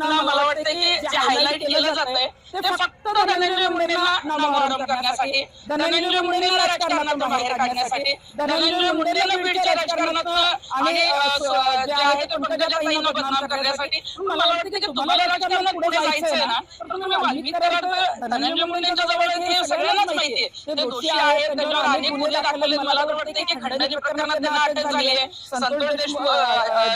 मला वाटतं की जे हायलाईट केलं जातंय. ते फक्त धनंजय मुंडेंना नामोहरम करण्यासाठी धनंजय मुंडेंना राजकारणातून बाहेर काढण्यासाठी धनंजय मुंडेंना बीडच्या राजकारणातून आणि जे आहे ते बदनाम करण्यासाठी. मला वाटतं की तुम्हाला राजकारणात पुढे जायचंय ना? तुम्ही वाल्मिक कराड धनंजय मुंडेंच्या जवळ हे सगळ्यांनाच माहितीये ते दोषी आहेत त्यांच्यावर अनेक दाखल आहेत मला तर वाटतं की खंडणी प्रकरणात त्यांना अटक झाली आहे. संतोष देशमुख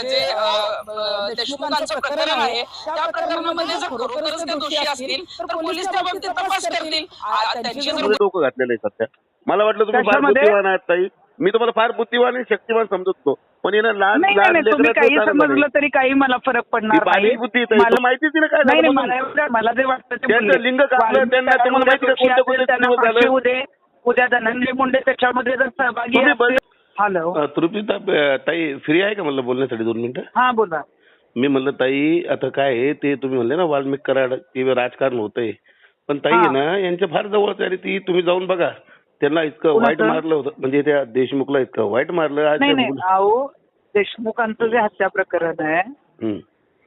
जे देशमुखांचं प्रकरण आहे त्या प्रकरणामध्ये जर खरोखरच ते दोषी असतील तर पोलीस त्या बाबतीत तपास करतील आ, त्यांची जर मध्ये डोकं घातलेलं आहे सध्या मला वाटलं तुम्ही फार कशामध्ये? बुद्धिवान आहात ताई मी तुम्हाला फार बुद्धिवान आणि शक्तिवान समजतो पण येणं लहान नाही नाही लहान नाही, तुम्ही लेकराचं काही समजलं नाही. तरी काही मला फरक पडणार बालिश नाही बुद्धी आहे ताई. तुला माहितीच नाही काय नाही झालं नाही, म्हणून. मला एवढं- मला जे वाटतं ते त्यांचं बोलले. लिंग कापलं, वाल्मिकी त्यांना तुम्हाला माहिती का दोषी कोणत्या असेल, कोणत्या त्यांना दिवस झालं? फाशी होऊ दे. उद्या धनंजय मुंडे त्याच्यामध्ये जर सहभागी तुम्ही हॅलो अ, तृप्ती ता- ताई फ्री आहे का म्हणलं बोलण्यासाठी दोन मिनिटं हा बोला मी म्हणलं ताई आता काय आहे ते तुम्ही म्हणले ना वाल्मिक कराड ते राजकारण होतंय पण ताई आहे. ना यांच्या फार जवळच आहे आणि ती तुम्ही जाऊन बघा त्यांना इतकं वाईट? मारलं होतं म्हणजे त्या देशमुखला इतकं वाईट मारलं आज नाही त्या नाही मुली- अहो देशमुखांचं जे हत्या प्रकरण आहे.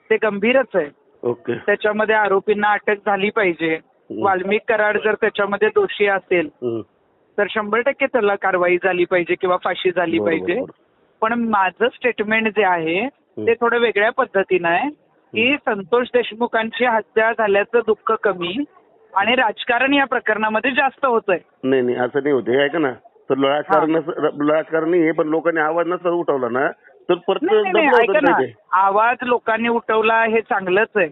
ते गंभीरच आहे ओके त्याच्यामध्ये आरोपींना अटक झाली पाहिजे वाल्मिक कराड जर त्याच्यामध्ये दोषी असेल. तर शंभर टक्के त्याला कारवाई झाली पाहिजे किंवा फाशी झाली बरोबर, पाहिजे बरोबर. पण माझं स्टेटमेंट जे आहे ते थोडं वेगळ्या पद्धतीनं आहे. की संतोष देशमुखांची हत्या झाल्याचं दुःख कमी आणि राजकारण या प्रकरणामध्ये जास्त होतंय. नाही नाही असं नाही होते. ऐका ना. तर राजकारण नस- आहे पण लोकांनी आवाज नसता उठवला ना तर परत ऐका होतं ना. आवाज लोकांनी उठवला हे चांगलंच आहे.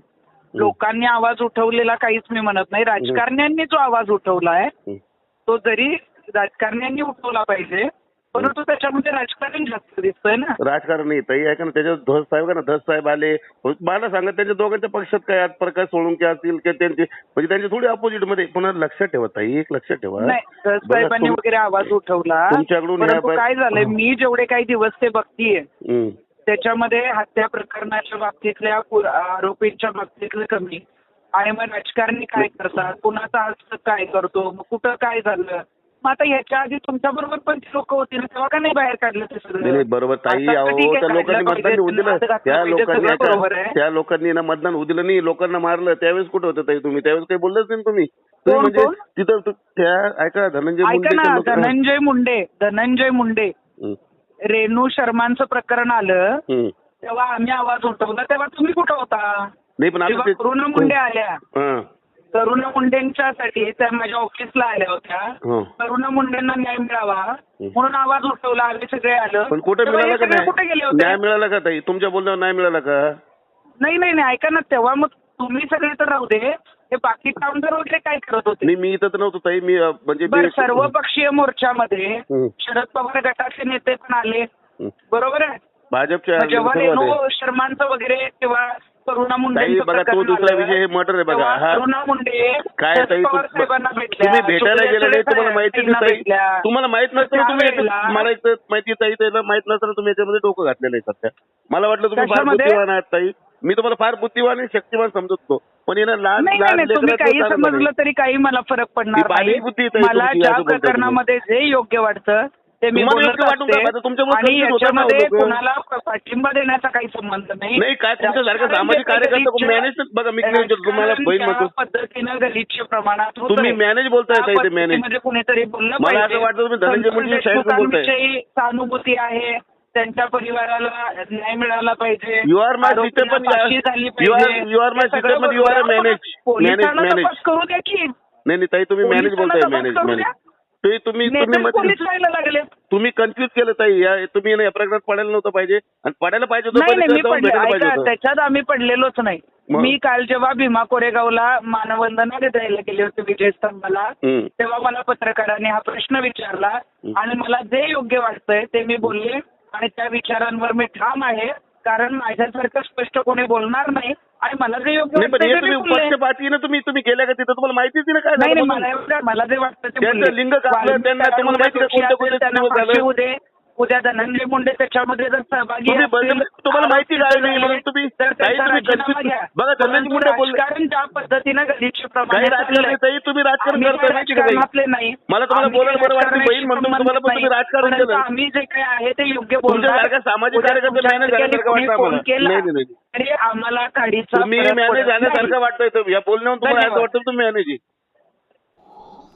लोकांनी आवाज उठवलेला काहीच मी म्हणत नाही. राजकारण्यांनी जो आवाज उठवला आहे. तो जरी राजकारण्यांनी उठवला पाहिजे परंतु त्याच्यामध्ये राजकारण जास्त दिसतंय ना. राजकारण नाही ताई. ऐका ना त्याच्यात धस साहेब का ना धस साहेब आले. मला सांगा त्यांच्या दोघांच्या पक्षात काय आहेत प्रकाश सोळुंके असतील किंवा त्यांचे म्हणजे त्यांचे थोडी अपोजिटमध्ये. पण लक्षात ठेवा ताई. एक लक्षात ठेवा. नाही साहेबांनी वगैरे आवाज उठवला. तुमच्याकडून परंतु काय झालंय मी जेवढे काही दिवस ते बघतीये. त्याच्यामध्ये हत्या प्रकरणाच्या बाबतीतल्या पु- आरोपींच्या बाबतीतलं कमी. आणि मग राजकारणी काय करतात? कुणाचा हस्त काय करतो? मग कुठं काय झालं? मग आता याच्या आधी तुमच्या बरोबर पण लोक होती ना तेव्हा का नाही बाहेर काढलं ते नाही नाही, सगळं बरोबर ताई आता अहो ठीक आहे, त्या लोकांनी काढलं मतदान होऊ दिलं. त्या लोकांनी सगळं बरोबर ऐका, आहे. त्या लोकांनी ना मतदान होऊ दिलं नाही लोकांना मारलं त्यावेळेस कुठं होतं ताई तुम्ही? त्यावेळेस काही बोललेच नाही ना तुम्ही? तुम्ही कोण- म्हणजे कोण? तिथं तु- त्या ऐका धनंजय ऐका मुंडेच्या ना लोकांना- धनंजय मुंडे धनंजय मुंडे. रेणू शर्मांचं प्रकरण आलं. तेव्हा आम्ही आवाज उठवला तेव्हा तुम्ही कुठं होता? नाही पण आता जेव्हा ते करुणा मुंडे आल्या. हां, करुणा मुंडेंच्यासाठी त्या माझ्या ऑफिसला आल्या होत्या. हां. करुणा मुंडेंना न्याय मिळावा म्हणून आवाज उठवला आम्ही सगळे आलं. पण कुठे मिळाला का कुठे गेले होते? न्याय मिळाला का ताई? तुमच्या बोलण्यावर न्याय मिळाला का? नाही नाही नाही ऐका ना तेव्हा मग तुम्ही सगळे तर राहू दे. हे बाकी कामगार वगैरे काय करत होते? मी इथं तर नव्हतो ताई मी म्हणजे सर्वपक्षीय मोर्चामध्ये. शरद पवार गटाचे नेते पण आले. बरोबर आहे? भाजपच्या. शर्मांचं वगैरे किंवा करुणा ताई मुंडेंचं बघा तो दुसरा विषय हे मटर आहे बघा. हा. करुणा मुंडे काय ताई पवार तू- साहेबांना भेटल्या. तुम्ही भेटायला गेले नाही तुम्हाला माहिती नाही ताई. तुम्हाला माहीत नसतं तुम्ही याच्यात- मला एक माहिती ताई त्याला माहीत नसताना तुम्ही याच्यामध्ये डोकं घातलेलं आहे सध्या. मला वाटलं तुम्ही फार कशामध्ये? बुद्धिवान आहात ताई. मी तुम्हाला फार बुद्धिवान आणि शक्तिवान समजतो पण येणं लहान नाही नाही लहान नाही, तुम्ही लेकराचं काही समजलं नाही. तरी काही मला फरक पडणार बालिश नाही. बुद्धी आहे ताई मला तुमची, ज्या असं बोलताय तुम्ही. प्रकरणामध्ये जे योग्य वाटतं ते मी तुम्हाला बोलत योग्य वाटून असते काय? आता तुमच्यामुळे आणि confuse होता ना याच्यामध्ये लोकं. कोणाला पाठिंबा देण्याचा काही संबंध नाही नाही, काय तुमच्यासारखं सामाजिक कार्यकर्ता मॅनेज- बघा, मी काय तुम्हाला ज्या. पद्धतीनं गलिच्छ प्रमाणात होतंय, तुम्ही मॅनेज बोलताय त्या ताई ते मॅनेज. पद्धतीमध्ये कुणीतरी बोललं मला पाहिजे. असं वाटतं तुम्ही धनंजय मुंडे साईडनं बोलताय. देशमुखांविषयी सहानुभूती आहे त्यांच्या परिवाराला न्याय मिळाला पाहिजे You are my आरोपींना sister, पण फाशी झाली you are- पाहिजे. you are my हे sister, सगळं पण you are a बरोबर आहे. manage- पोलिसांना manage- manage. तपास करू द्या की नाही नाही ताई तुम्ही मॅनेज पोलिसांना बोलताय तपास मॅनेज करू मॅनेज द्या. तुम्ही तुम्ही तुम्ही पोलीस व्हायला लागले? तुम्ही कन्फ्युज केलं ताई. या तुम्ही या प्रकरणात पडायला नव्हतं पाहिजे. आणि पडायला पाहिजे नाही नाही मी पडले. ऐका होतं. त्याच्यात आम्ही पडलेलोच नाही. मग? मी काल जेव्हा भीमा कोरेगावला मानवंदना द्यायला गेले होते विजयस्तंभाला हम्म. तेव्हा मला पत्रकारांनी हा प्रश्न विचारला आणि मला जे योग्य वाटतंय ते मी बोलले आणि त्या विचारांवर मी ठाम आहे कारण माझ्यासारखं स्पष्ट कोणी बोलणार नाही आणि मला जे योग्य नाही पण हे तुम्ही. पक्षपातीनं तुम्ही तुम्ही गेल्या का तिथं तुम्हाला माहितीच नाही ना काय नाही झालं. मला मला जे वाटतं त्यांचं. लिंग कापलं, त्यांना तुम्हाला माहिती का कोणत्या कोणत्या झालं? उद्या धनंजय मुंडे त्याच्यामध्ये जर सहभागी तुम्हाला माहिती म्हणून तुम्ही. बघा धनंजय मुंडे बोलले राजकारण ज्या पद्धतीनं प्रमाणे तुम्ही राजकारण राजकारणातले नाही मला तुम्हाला बोलायला बरं वाटतं म्हणतो तुम्हाला पण तुम्ही. राजकारण केलं आम्ही जे काही आहे ते योग्य सारख्या सामाजिक कार्यकर्ते फोन आम्हाला. केला तुम्ही फरक मॅनेज झाल्यासारखं. वाटतंय या बोलण्यावर तुम्हाला असं. वाटतं तुम्ही मॅनेज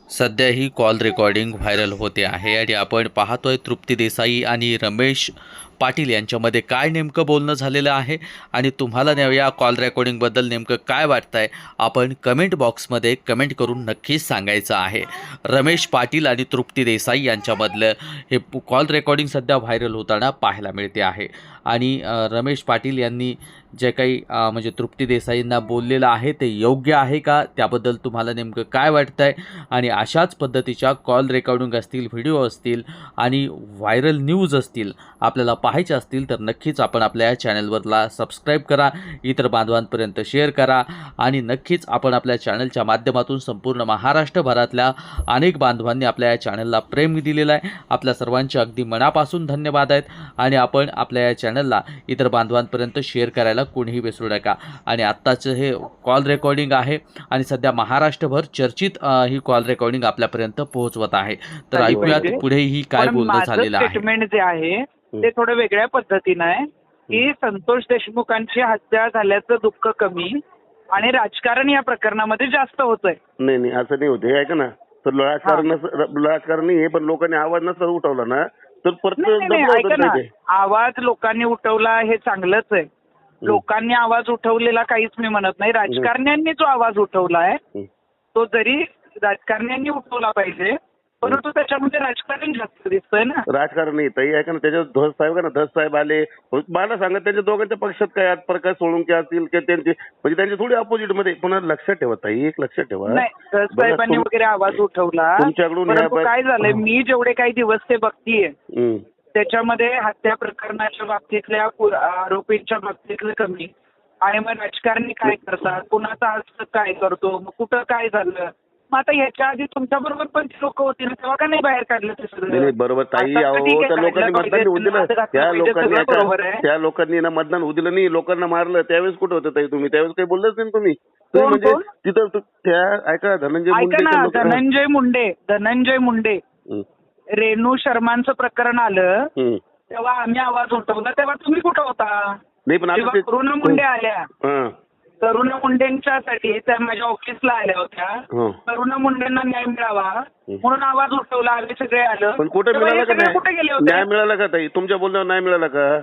सध्या ही कॉल रेकॉर्डिंग व्हायरल होते आहे आणि आपण पाहतोय तृप्ती देसाई आणि रमेश पाटील यांच्यामध्ये काय नेमकं बोलणं झालेलं आहे आणि तुम्हाला न्या या कॉल रेकॉर्डिंगबद्दल नेमकं काय वाटतं आहे आपण कमेंट बॉक्समध्ये कमेंट करून नक्कीच सांगायचं आहे. रमेश पाटील आणि तृप्ती देसाई यांच्यामधलं हे कॉल रेकॉर्डिंग सध्या व्हायरल होताना पाहायला मिळते आहे. आणि रमेश पाटील यांनी जे काही म्हणजे तृप्ती देसाईंना बोललेलं आहे ते योग्य आहे का त्याबद्दल तुम्हाला नेमकं काय वाटतं आहे आणि अशाच पद्धतीच्या कॉल रेकॉर्डिंग असतील व्हिडिओ असतील आणि व्हायरल न्यूज असतील आपल्याला पाहायचे असतील तर नक्कीच आपण आपल्या या चॅनलवरला सबस्क्राईब करा इतर बांधवांपर्यंत शेअर करा आणि नक्कीच आपण आपल्या चॅनलच्या माध्यमातून संपूर्ण महाराष्ट्रभरातल्या अनेक बांधवांनी आपल्या या चॅनलला प्रेम दिलेलं आहे. आपल्या सर्वांचे अगदी मनापासून धन्यवाद आहेत आणि आपण आपल्या या चॅनलला इतर बांधवांपर्यंत शेअर करायला कोणीही विसरू नका. आणि आत्ताचं हे कॉल रेकॉर्डिंग आहे आणि सध्या महाराष्ट्रभर चर्चित ही कॉल रेकॉर्डिंग आपल्यापर्यंत पोहोचवत आहे. तर. ऐकूयात पुढेही काय बोलणं झालेलं आहे. स्टेटमेंट जे आहे ते थोडं वेगळ्या पद्धतीनं आहे. की संतोष देशमुखांची हत्या झाल्याचं दुःख कमी आणि राजकारण या प्रकरणामध्ये जास्त होतंय. नाही नाही असं नाही होते. ऐका ना. तर राजकारण आहे पण लोकांनी आवाज नसता उठवला ना तर ऐका होतं ना. आवाज लोकांनी उठवला हे चांगलंच आहे. लोकांनी आवाज उठवलेला काहीच मी म्हणत नाही. राजकारण्यांनी जो आवाज उठवला आहे हं. तो जरी राजकारण्यांनी उठवला पाहिजे परंतु त्याच्यामध्ये राजकारण जास्त दिसतंय ना. राजकारण नाही ताई. ऐका ना त्याच्यात धस साहेब का ना धस साहेब आले. मला सांगा त्यांच्या दोघांच्या पक्षात काय आहेत प्रकाश सोळुंके असतील की त्यांचे म्हणजे त्यांचे थोडी ऑपोजिटमध्ये. पुन्हा लक्षात ठेवा ताई. एक लक्षात ठेवा. बघा, साहेबांनी वगैरे आवाज उठवला. तुमच्याकडून काय झालंय मी जेवढे काही दिवस ते बघतीये हं. त्याच्यामध्ये हत्या प्रकरणाच्या बाबतीतल्या आरोपींच्या बाबतीतलं कमी. आणि मग राजकारणी काय करतात? कुणाचा हस्त काय करतो? मग कुठं काय झालं? मग आता ह्याच्या आधी तुमच्या बरोबर पण लोक होती ना तेव्हा का नाही बाहेर काढलं ते सगळं? नाही बरोबर ताई आता अहो ठीक आहे, त्या काढलं लोकांनी मतदान होऊ दिलं. त्या लोकांनी सगळं याच्या- बरोबर आहे. त्या लोकांनी ना मतदान होऊ दिलं नाही लोकांना मारलं त्यावेळेस कुठे होतं ताई तुम्ही? त्यावेळेस काही बोललंच नाही ना तुम्ही? तुम्ही कोण- म्हणजे कोण? तिथं तु- त्या ऐका धनंजय ऐका मुंडेच्या ना लोक- धनंजय मुंडे धनंजय मुंडे. हं, रेणू शर्मांचं प्रकरण आलं हं. तेव्हा आम्ही आवाज उठवला तेव्हा तुम्ही कुठं होता? नाही पण आता जेव्हा ते करुणा मुंडे आल्या. हं, करुणा मुंडेंच्यासाठी त्या माझ्या ऑफिसला आल्या होत्या. हं. करुणा मुंडेंना न्याय मिळावा म्हणून आवाज उठवला आम्ही सगळे आलं. पण कुठे मिळाला का सगळे कुठे गेले नाही होते? न्याय मिळाला का ताई? तुमच्या बोलण्यावर नाही मिळाला का?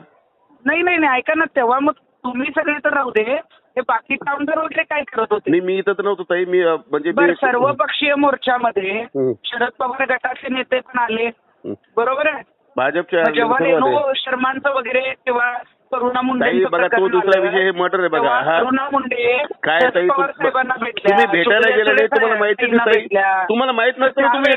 नाही नाही नाही ऐका ना तेव्हा मग तुम्ही सगळे तर राहू दे. हे बाकी कामगार वगैरे काय करत होते? नाही मी इथं तर नव्हतो ताई. मी अं, म्हणजे बरं मी- सर्वपक्षीय मोर्चामध्ये हं, शरद पवार गटाचे नेते पण आले. हं. बरोबर आहे? भाजपच्या जेव्हा सर्व रेणू. शर्मांचं वगैरे तेव्हा करुणा मुंडे ताई बघा तो दुसरा विषय हे मर्डर आहे बघा. हा. करुणा मुंडे काय ताई तुम्ही भेटायला गेले नाही तुम्हाला माहिती नाही ताई. तुम्हाला माहीत नसतं ना तुम्ही